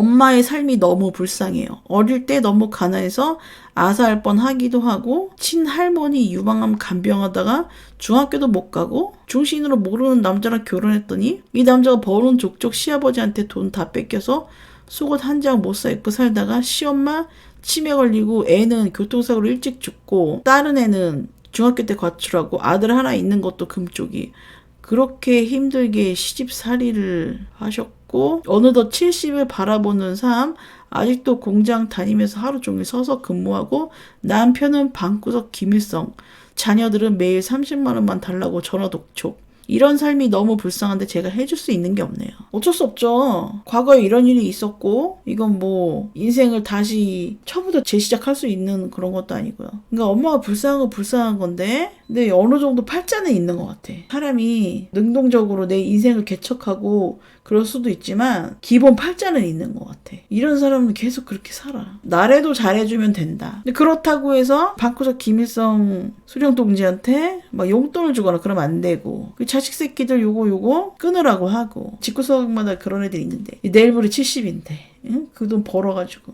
엄마의 삶이 너무 불쌍해요. 어릴 때 너무 가난해서 아사할 뻔 하기도 하고 친할머니 유방암 간병하다가 중학교도 못 가고 중신으로 모르는 남자랑 결혼했더니 이 남자가 벌은 족족 시아버지한테 돈 다 뺏겨서 속옷 한 장 못 사 입고 살다가 시엄마 치매 걸리고 애는 교통사고로 일찍 죽고 다른 애는 중학교 때 과출하고 아들 하나 있는 것도 금쪽이 그렇게 힘들게 시집살이를 하셨고 어느덧 70을 바라보는 삶 아직도 공장 다니면서 하루 종일 서서 근무하고 남편은 방구석 김일성 자녀들은 매일 30만 원만 달라고 전화 독촉 이런 삶이 너무 불쌍한데 제가 해줄 수 있는 게 없네요. 어쩔 수 없죠. 과거에 이런 일이 있었고, 이건 뭐, 인생을 다시 처음부터 재시작할 수 있는 그런 것도 아니고요. 그러니까 엄마가 불쌍한 건 불쌍한 건데, 근데 어느 정도 팔자는 있는 것 같아. 사람이 능동적으로 내 인생을 개척하고, 그럴 수도 있지만, 기본 팔자는 있는 것 같아. 이런 사람은 계속 그렇게 살아. 나래도 잘해주면 된다. 근데 그렇다고 해서, 방구석 김일성 수령동지한테 막 용돈을 주거나 그러면 안 되고, 그 자식 새끼들 요거 요거 끊으라고 하고, 집구석마다 그런 애들이 있는데, 내일 모레 70인데, 그돈 벌어가지고.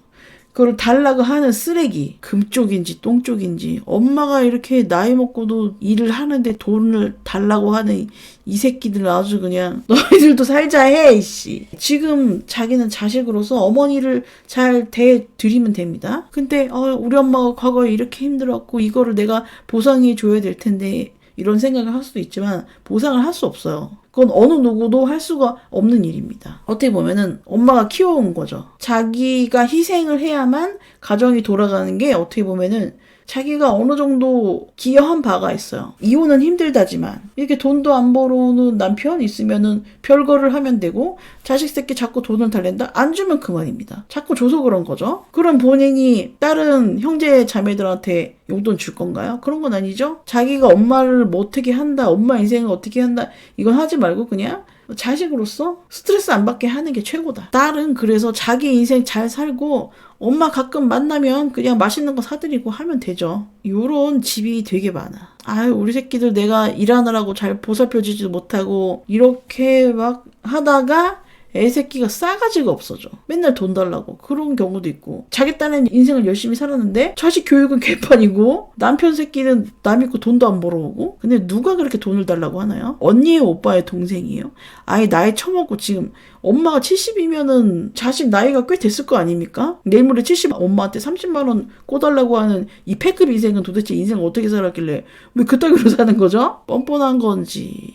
그걸 달라고 하는 쓰레기 금 쪽인지 똥 쪽인지 엄마가 이렇게 나이 먹고도 일을 하는데 돈을 달라고 하는 이 새끼들 아주 그냥 너희들도 살자 해 이씨. 지금 자기는 자식으로서 어머니를 잘 대드리면 됩니다. 근데 어, 우리 엄마가 과거에 이렇게 힘들었고 이거를 내가 보상해 줘야 될 텐데 이런 생각을 할 수도 있지만 보상을 할 수 없어요. 그건 어느 누구도 할 수가 없는 일입니다. 어떻게 보면은 엄마가 키워온 거죠. 자기가 희생을 해야만 가정이 돌아가는 게 어떻게 보면은 자기가 어느 정도 기여한 바가 있어요. 이혼은 힘들다지만 이렇게 돈도 안 벌어오는 남편 있으면은 별거를 하면 되고 자식 새끼 자꾸 돈을 달랜다 안 주면 그만입니다. 자꾸 줘서 그런 거죠. 그럼 본인이 다른 형제 자매들한테 용돈 줄 건가요? 그런 건 아니죠. 자기가 엄마를 뭐 어떻게 한다, 엄마 인생을 어떻게 한다 이건 하지 말고 그냥 자식으로서 스트레스 안 받게 하는 게 최고다. 딸은 그래서 자기 인생 잘 살고 엄마 가끔 만나면 그냥 맛있는 거 사드리고 하면 되죠. 요런 집이 되게 많아. 아유, 우리 새끼들 내가 일하느라고 잘 보살펴주지도 못하고 이렇게 막 하다가 애 새끼가 싸가지가 없어져. 맨날 돈 달라고. 그런 경우도 있고. 자기 딴에는 인생을 열심히 살았는데, 자식 교육은 개판이고, 남편 새끼는 남 있고 돈도 안 벌어오고. 근데 누가 그렇게 돈을 달라고 하나요? 언니의 오빠의 동생이에요. 아예 나이 처먹고 지금 엄마가 70이면은 자식 나이가 꽤 됐을 거 아닙니까? 내일 모레 70 엄마한테 30만원 꿔달라고 하는 이 패급 인생은 도대체 인생 어떻게 살았길래 왜 그따위로 사는 거죠? 뻔뻔한 건지.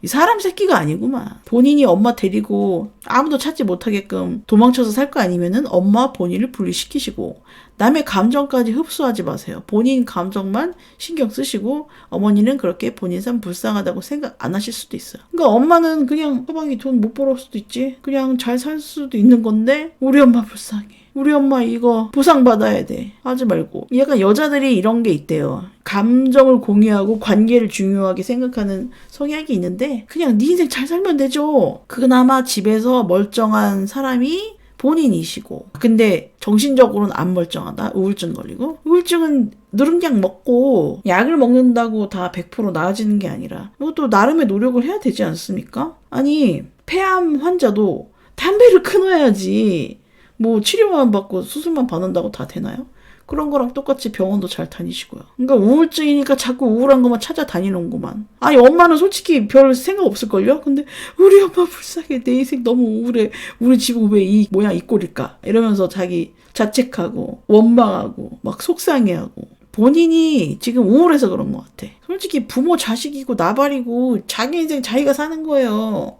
이 사람 새끼가 아니구만. 본인이 엄마 데리고 아무도 찾지 못하게끔 도망쳐서 살 거 아니면은 엄마 본인을 분리시키시고 남의 감정까지 흡수하지 마세요. 본인 감정만 신경 쓰시고 어머니는 그렇게 본인 삶 불쌍하다고 생각 안 하실 수도 있어요. 그러니까 엄마는 그냥 서방이 돈 못 벌을 수도 있지. 그냥 잘 살 수도 있는 건데 우리 엄마 불쌍해. 우리 엄마 이거 보상받아야 돼. 하지 말고. 약간 여자들이 이런 게 있대요. 감정을 공유하고 관계를 중요하게 생각하는 성향이 있는데 그냥 네 인생 잘 살면 되죠. 그나마 집에서 멀쩡한 사람이 본인이시고 근데 정신적으로는 안 멀쩡하다 우울증 걸리고 우울증은 누룽약 먹고 약을 먹는다고 다 100% 나아지는 게 아니라 이것도 나름의 노력을 해야 되지 않습니까? 아니 폐암 환자도 담배를 끊어야지 뭐 치료만 받고 수술만 받는다고 다 되나요? 그런 거랑 똑같이 병원도 잘 다니시고요. 그러니까 우울증이니까 자꾸 우울한 것만 찾아다니는구만. 아니 엄마는 솔직히 별 생각 없을걸요? 근데 우리 엄마 불쌍해. 내 인생 너무 우울해. 우리 집은 왜 이 모양 이 꼴일까? 이러면서 자기 자책하고 원망하고 막 속상해하고 본인이 지금 우울해서 그런 것 같아. 솔직히 부모 자식이고 나발이고 자기 인생 자기가 사는 거예요.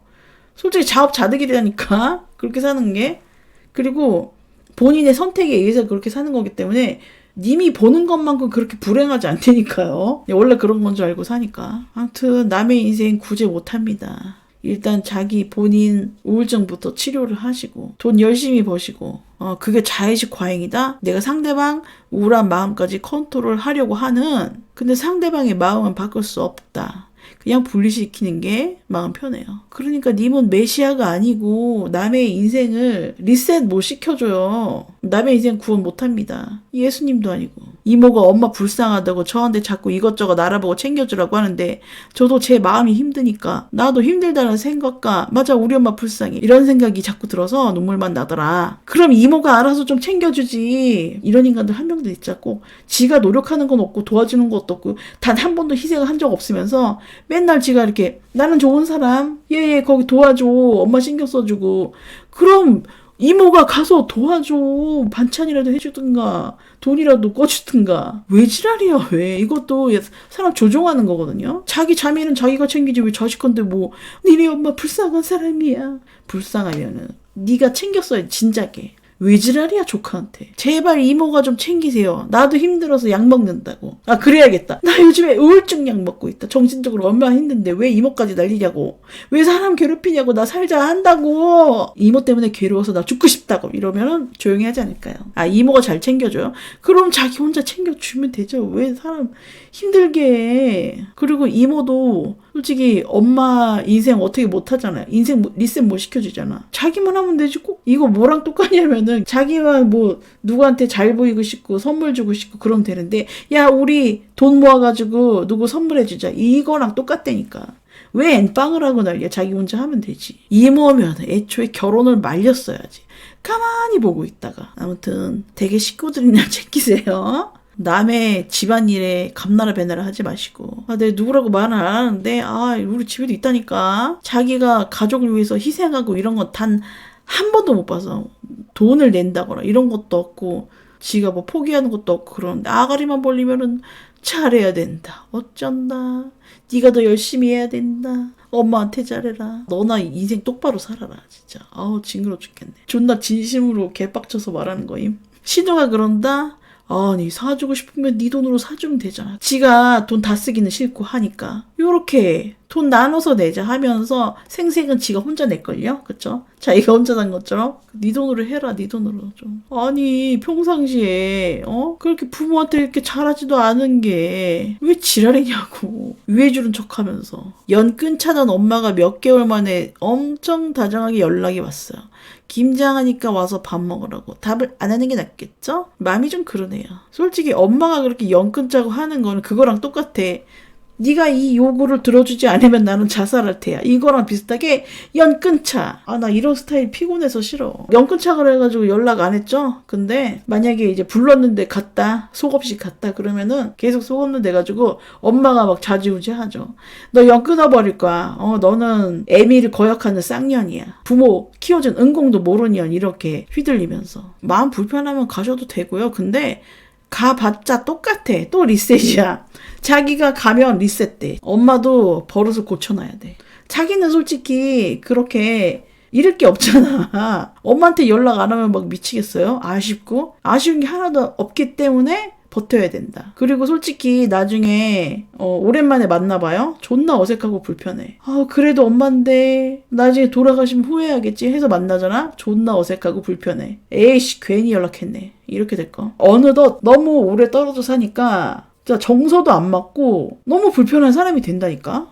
솔직히 자업자득이라니까 그렇게 사는 게 그리고 본인의 선택에 의해서 그렇게 사는 거기 때문에 님이 보는 것만큼 그렇게 불행하지 않다니까요. 원래 그런 건 줄 알고 사니까. 아무튼 남의 인생 구제 못합니다. 일단 자기 본인 우울증부터 치료를 하시고 돈 열심히 버시고 어 그게 자의식 과잉이다. 내가 상대방 우울한 마음까지 컨트롤 하려고 하는 근데 상대방의 마음은 바꿀 수 없다. 그냥 분리시키는 게 마음 편해요. 그러니까 님은 메시아가 아니고 남의 인생을 리셋 못 시켜줘요. 남의 인생 구원 못 합니다. 예수님도 아니고. 이모가 엄마 불쌍하다고 저한테 자꾸 이것저것 알아보고 챙겨주라고 하는데 저도 제 마음이 힘드니까 나도 힘들다는 생각과 맞아 우리 엄마 불쌍해 이런 생각이 자꾸 들어서 눈물만 나더라. 그럼 이모가 알아서 좀 챙겨주지. 이런 인간들 한 명도 있자고 지가 노력하는 건 없고 도와주는 것도 없고 단 한 번도 희생을 한 적 없으면서 맨날 지가 이렇게 나는 좋은 사람 얘 거기 도와줘 엄마 신경 써주고 그럼 이모가 가서 도와줘. 반찬이라도 해주든가 돈이라도 꿔주든가. 왜 지랄이야 왜? 이것도 사람 조종하는 거거든요. 자기 자매는 자기가 챙기지 왜 자식한테 뭐. 니네 엄마 불쌍한 사람이야. 불쌍하면은 네가 챙겼어야 진작에 왜 지랄이야 조카한테? 제발 이모가 좀 챙기세요. 나도 힘들어서 약 먹는다고. 아 그래야겠다. 나 요즘에 우울증 약 먹고 있다. 정신적으로 얼마나 힘든데 왜 이모까지 날리냐고. 왜 사람 괴롭히냐고. 나 살자 한다고. 이모 때문에 괴로워서 나 죽고 싶다고. 이러면은 조용히 하지 않을까요? 아 이모가 잘 챙겨줘요? 그럼 자기 혼자 챙겨주면 되죠. 왜 사람 힘들게 해? 그리고 이모도 솔직히 엄마 인생 어떻게 못하잖아요. 인생 뭐- 리셋 못 시켜주잖아. 자기만 하면 되지 꼭 이거 뭐랑 똑같냐면은 자기만 뭐 누구한테 잘 보이고 싶고 선물 주고 싶고 그러면 되는데 야 우리 돈 모아가지고 누구 선물해주자 이거랑 똑같다니까. 왜 엠빵을 하고 난리야. 자기 혼자 하면 되지. 이모면 애초에 결혼을 말렸어야지. 가만히 보고 있다가 아무튼 되게 식구들이나 챙기세요. 남의 집안일에 감나라 배나라 하지 마시고 아, 내가 누구라고 말은 안 하는데 아 우리 집에도 있다니까. 자기가 가족을 위해서 희생하고 이런 건 단 한 번도 못 봐서 돈을 낸다거나 이런 것도 없고 지가 뭐 포기하는 것도 없고 그러는데 아가리만 벌리면은 잘해야 된다. 어쩐다? 네가 더 열심히 해야 된다. 엄마한테 잘해라. 너나 인생 똑바로 살아라 진짜. 아우 징그러 죽겠네. 존나 진심으로 개빡쳐서 말하는 거임. 신우가 그런다 아니 사주고 싶으면 네 돈으로 사주면 되잖아. 지가 돈 다 쓰기는 싫고 하니까 요렇게 돈 나눠서 내자 하면서 생색은 지가 혼자 낼걸요, 그쵸? 자기가 혼자 산 것처럼 네 돈으로 해라, 네 돈으로 좀. 아니 평상시에 어 그렇게 부모한테 이렇게 잘하지도 않은 게 왜 지랄이냐고 위해주는 척하면서 연 끊자던 엄마가 몇 개월 만에 엄청 다정하게 연락이 왔어요. 김장하니까 와서 밥 먹으라고 답을 안 하는 게 낫겠죠? 마음이 좀 그러네요. 솔직히 엄마가 그렇게 연 끊자고 하는 거는 그거랑 똑같아. 네가 이 요구를 들어주지 않으면 나는 자살할 테야. 이거랑 비슷하게 연 끊자. 아나 이런 스타일 피곤해서 싫어. 연 끊자 그래가지고 연락 안 했죠. 근데 만약에 이제 불렀는데 갔다 속 없이 갔다 그러면은 계속 속 없는 데 가지고 엄마가 막 좌지우지하죠. 너 연 끊어버릴 거야. 어 너는 애미를 거역하는 쌍년이야. 부모 키워준 은공도 모르년 이렇게 휘둘리면서 마음 불편하면 가셔도 되고요. 근데 가봤자 똑같아. 또 리셋이야. 자기가 가면 리셋돼. 엄마도 버릇을 고쳐놔야 돼. 자기는 솔직히 그렇게 잃을 게 없잖아. 엄마한테 연락 안 하면 막 미치겠어요? 아쉽고. 아쉬운 게 하나도 없기 때문에 버텨야 된다. 그리고 솔직히 나중에 어, 오랜만에 만나봐요. 존나 어색하고 불편해. 아 그래도 엄마인데 나중에 돌아가시면 후회하겠지 해서 만나잖아. 존나 어색하고 불편해. 에이씨 괜히 연락했네. 이렇게 될 거. 어느덧 너무 오래 떨어져 사니까 진짜 정서도 안 맞고 너무 불편한 사람이 된다니까.